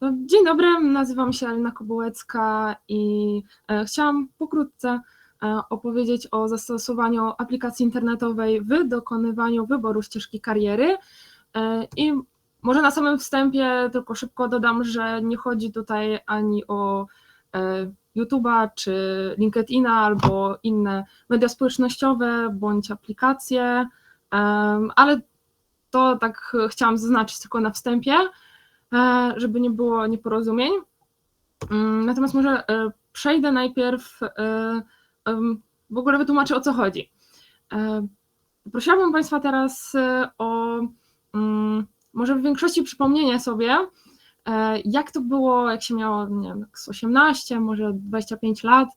No, dzień dobry, nazywam się Alina Kobułecka i e, chciałam pokrótce e, opowiedzieć o zastosowaniu aplikacji internetowej w dokonywaniu wyboru ścieżki kariery. E, I może na samym wstępie tylko szybko dodam, że nie chodzi tutaj ani o YouTube'a czy LinkedIna albo inne media społecznościowe bądź aplikacje, ale to tak chciałam zaznaczyć tylko na wstępie. E, żeby nie było nieporozumień. Mm, natomiast może e, przejdę najpierw, e, w ogóle wytłumaczę o co chodzi. Prosiłabym Państwa teraz o mm, może w większości przypomnienie sobie, jak to było, jak się miało, nie wiem, z 18, może 25 lat.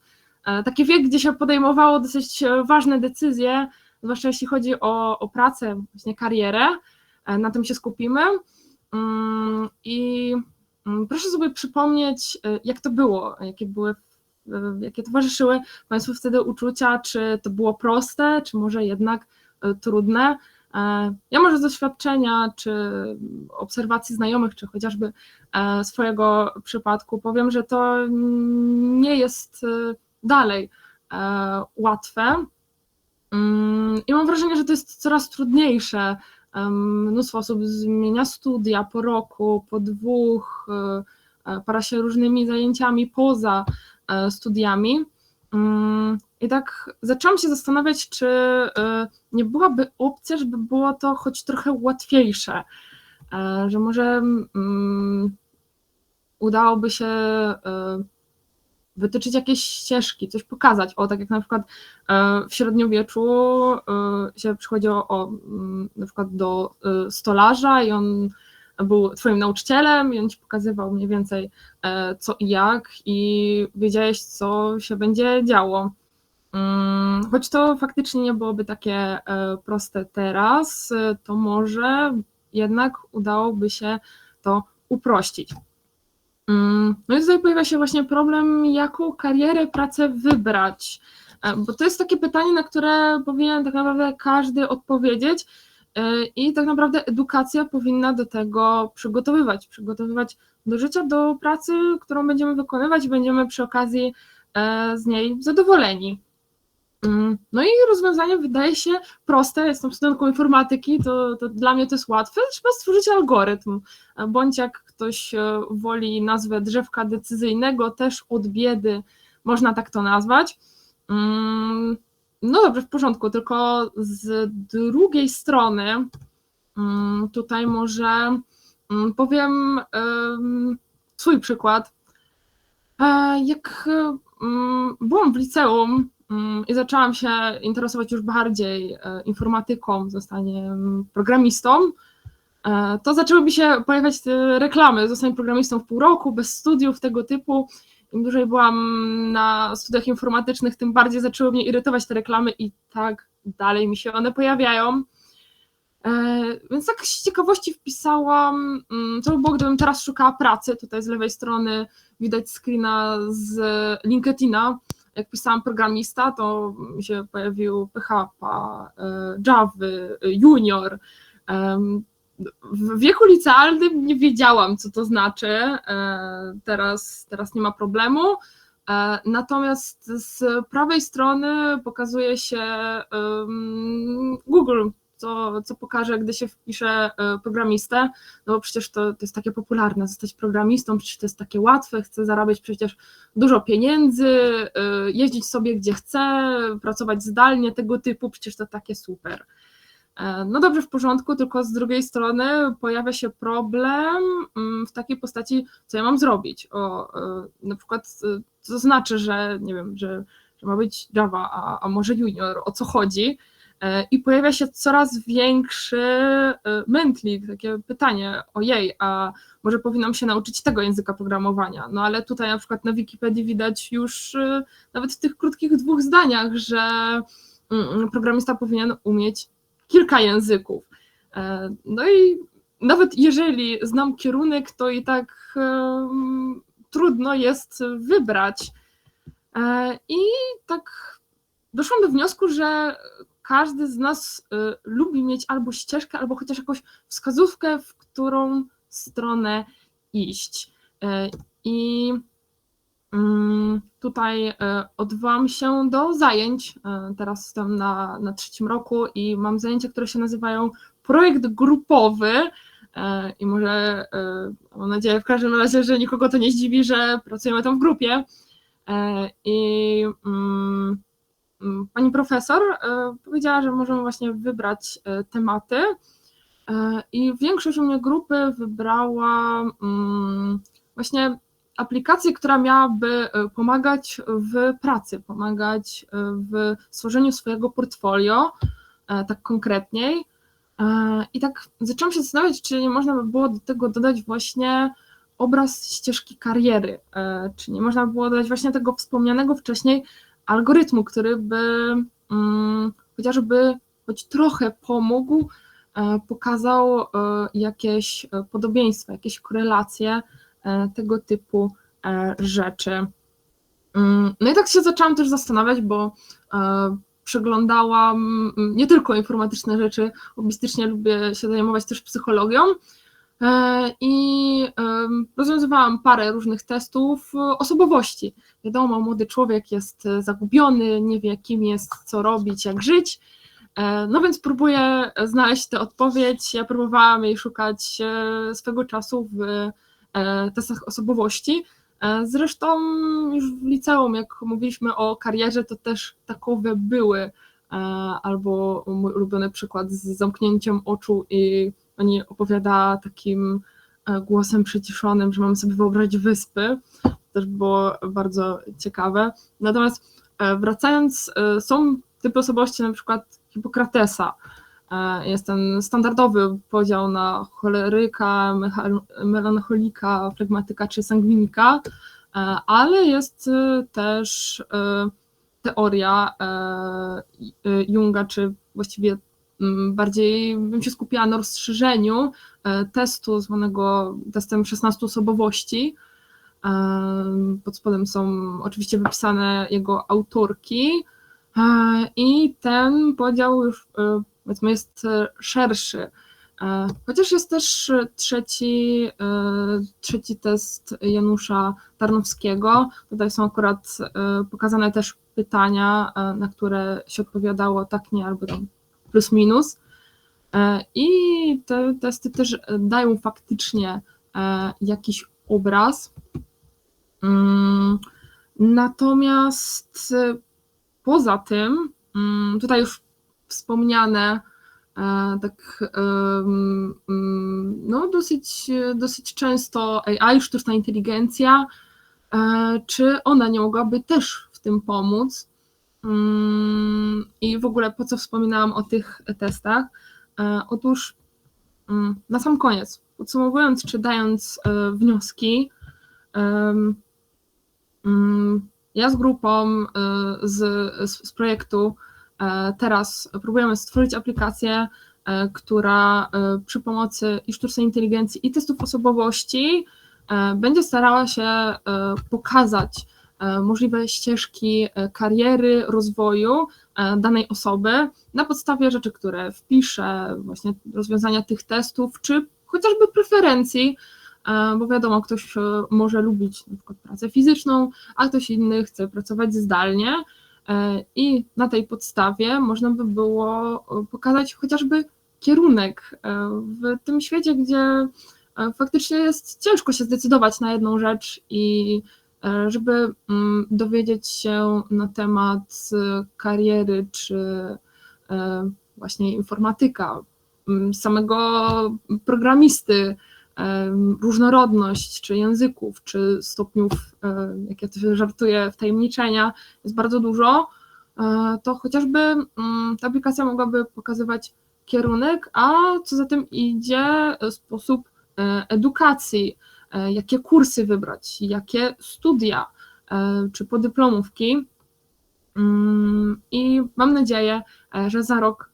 Taki wiek, gdzie się podejmowało dosyć ważne decyzje, zwłaszcza jeśli chodzi o, o pracę, właśnie karierę. Na tym się skupimy. Mm, I mm, proszę sobie przypomnieć, y, jak to było, jakie były, y, jakie towarzyszyły Państwu wtedy uczucia, czy to było proste, czy może jednak y, trudne. E, ja może z doświadczenia, czy obserwacji znajomych, czy chociażby e, swojego przypadku powiem, że to nie jest dalej e, łatwe. Mm, I mam wrażenie, że to jest coraz trudniejsze Mnóstwo osób zmienia studia po roku, po dwóch, e, e, para się różnymi zajęciami poza e, studiami. Mm, I tak zaczęłam się zastanawiać, czy nie byłaby opcja, żeby było to choć trochę łatwiejsze, że może mm, udałoby się wytyczyć jakieś ścieżki, coś pokazać. O, tak jak na przykład e, w średniowieczu e, się przychodziło o, mm, na przykład do e, stolarza i on był twoim nauczycielem i on ci pokazywał mniej więcej co i jak i wiedziałeś, co się będzie działo. Mm, choć to faktycznie nie byłoby takie proste teraz, to może jednak udałoby się to uprościć. Mm, no i tutaj pojawia się właśnie problem, jaką karierę, pracę wybrać. E, bo to jest takie pytanie, na które powinien tak naprawdę każdy odpowiedzieć. E, I tak naprawdę edukacja powinna do tego przygotowywać, przygotowywać do życia, do pracy, którą będziemy wykonywać będziemy przy okazji e, z niej zadowoleni. Mm, no i rozwiązanie wydaje się proste. Jestem studentką informatyki, to, to, dla mnie to jest łatwe. Trzeba stworzyć algorytm, bądź jak ktoś e, woli nazwę drzewka decyzyjnego, też od biedy można tak to nazwać. Mm, no dobrze, w porządku, tylko z drugiej strony mm, tutaj może powiem swój przykład. E, jak byłam w liceum, Mm, i zaczęłam się interesować już bardziej e, informatyką, zostaniem programistą, to zaczęły mi się pojawiać te reklamy, zostań programistą w pół roku, bez studiów tego typu. Im dłużej byłam na studiach informatycznych, tym bardziej zaczęły mnie irytować te reklamy i tak dalej mi się one pojawiają. E, więc tak z ciekawości wpisałam, mm, co by było, gdybym teraz szukała pracy. Tutaj z lewej strony widać screena z LinkedIna jak pisałam programista, to mi się pojawił PHP, e, Java, Junior. W wieku licealnym nie wiedziałam, co to znaczy. E, teraz, teraz nie ma problemu. E, natomiast z prawej strony pokazuje się Google co, co pokaże, gdy się wpisze e, programistę, no bo przecież to, to jest takie popularne, zostać programistą, przecież to jest takie łatwe, chcę zarabiać przecież dużo pieniędzy, jeździć sobie gdzie chcę, pracować zdalnie, tego typu, przecież to takie super. E, no dobrze, w porządku, tylko z drugiej strony pojawia się problem mm, w takiej postaci, co ja mam zrobić. O, na przykład, to znaczy, że nie wiem, że, że ma być Java, a, a może Junior, o co chodzi. E, I pojawia się coraz większy e, mętlik, takie pytanie, ojej, a może powinnam się nauczyć tego języka programowania. No ale tutaj na przykład na Wikipedii widać już e, nawet w tych krótkich dwóch zdaniach, że mm, programista powinien umieć kilka języków. No i nawet jeżeli znam kierunek, to i tak trudno jest wybrać. I tak doszłam do wniosku, że każdy z nas y, lubi mieć albo ścieżkę, albo chociaż jakąś wskazówkę, w którą stronę iść. I tutaj odwołam się do zajęć. Teraz jestem na, na trzecim roku i mam zajęcia, które się nazywają projekt grupowy. I może mam nadzieję w każdym razie, że nikogo to nie zdziwi, że pracujemy tam w grupie. I mm, mm, pani profesor powiedziała, że możemy właśnie wybrać tematy E, I większość u mnie grupy wybrała mm, właśnie aplikację, która miałaby e, pomagać w pracy, pomagać e, w stworzeniu swojego portfolio, tak konkretniej. I tak zaczęłam się zastanawiać, czy nie można by było do tego dodać właśnie obraz ścieżki kariery, czy nie można by było dodać właśnie tego wspomnianego wcześniej algorytmu, który by mm, chociażby choć trochę pomógł E, pokazał e, jakieś e, podobieństwa, jakieś korelacje tego typu rzeczy. Mm, no i tak się zaczęłam też zastanawiać, bo przeglądałam mm, nie tylko informatyczne rzeczy, hobbystycznie lubię się zajmować też psychologią i rozwiązywałam parę różnych testów osobowości. Wiadomo, młody człowiek jest zagubiony, nie wie kim jest, co robić, jak żyć E, no więc próbuję znaleźć tę odpowiedź. Ja próbowałam jej szukać e, swego czasu w e, testach osobowości. Zresztą już w liceum, jak mówiliśmy o karierze, to też takowe były. Albo mój ulubiony przykład z zamknięciem oczu i pani opowiada takim głosem przyciszonym, że mamy sobie wyobrazić wyspy. Też było bardzo ciekawe. Natomiast wracając, są typy osobowości, na przykład Hipokratesa. E, jest ten standardowy podział na choleryka, melancholika, flegmatyka czy sangwinika, e, ale jest e, też teoria Junga, czy właściwie mm, bardziej bym się skupiła na rozszerzeniu testu zwanego testem 16 osobowości. Pod spodem są oczywiście wypisane jego autorki, i ten podział już e, powiedzmy jest e, szerszy. E, chociaż jest też trzeci, trzeci test Janusza Tarnowskiego. Tutaj są akurat pokazane też pytania, na które się odpowiadało tak, nie, albo tam plus minus. I te testy też dają faktycznie jakiś obraz. Mm, natomiast Poza tym, mm, tutaj już wspomniane, e, tak no, dosyć, dosyć często AI, sztuczna inteligencja, e, czy ona nie mogłaby też w tym pomóc? Mm, I w ogóle po co wspominałam o tych testach? E, otóż mm, na sam koniec, podsumowując czy dając wnioski, ja z grupą y, z, z projektu e, teraz próbujemy stworzyć aplikację, e, która przy pomocy i sztucznej inteligencji i testów osobowości będzie starała się pokazać możliwe ścieżki kariery, rozwoju danej osoby na podstawie rzeczy, które wpisze, właśnie rozwiązania tych testów, czy chociażby preferencji, bo wiadomo, ktoś e, może lubić na przykład pracę fizyczną, a ktoś inny chce pracować zdalnie. E, i na tej podstawie można by było pokazać chociażby kierunek w tym świecie, gdzie faktycznie jest ciężko się zdecydować na jedną rzecz i żeby mm, dowiedzieć się na temat kariery czy właśnie informatyka, samego programisty, różnorodność czy języków, czy stopniów, jak ja to żartuję, wtajemniczenia jest bardzo dużo, e, to chociażby mm, ta aplikacja mogłaby pokazywać kierunek, a co za tym idzie sposób e, edukacji, e, jakie kursy wybrać, jakie studia czy podyplomówki. Mm, I mam nadzieję, że za rok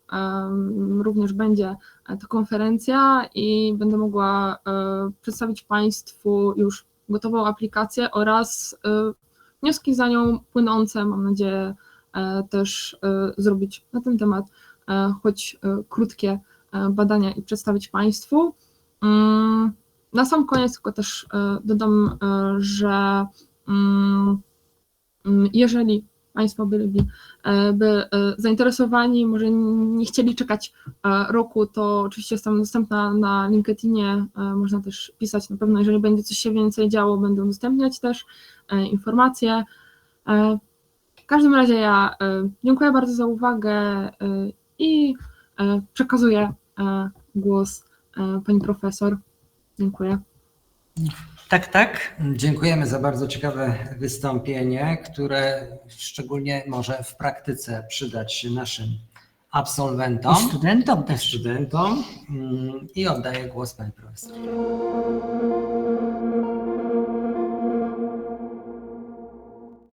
również będzie ta konferencja i będę mogła e, przedstawić Państwu już gotową aplikację oraz e, wnioski za nią płynące, mam nadzieję, e, też zrobić na ten temat choć krótkie badania i przedstawić Państwu. Mm, Na sam koniec tylko też e, dodam, e, że mm, mm, jeżeli Państwo byliby e, by e, zainteresowani, może nie chcieli czekać e, roku, to oczywiście jestem dostępna na LinkedInie, można też pisać na pewno, jeżeli będzie coś się więcej działo, będę udostępniać też informacje. W każdym razie ja dziękuję bardzo za uwagę i przekazuję głos pani profesor. Dziękuję. Tak, tak. Dziękujemy za bardzo ciekawe wystąpienie, które szczególnie może w praktyce przydać się naszym absolwentom, I studentom też. studentom. Mm, I oddaję głos pani profesor.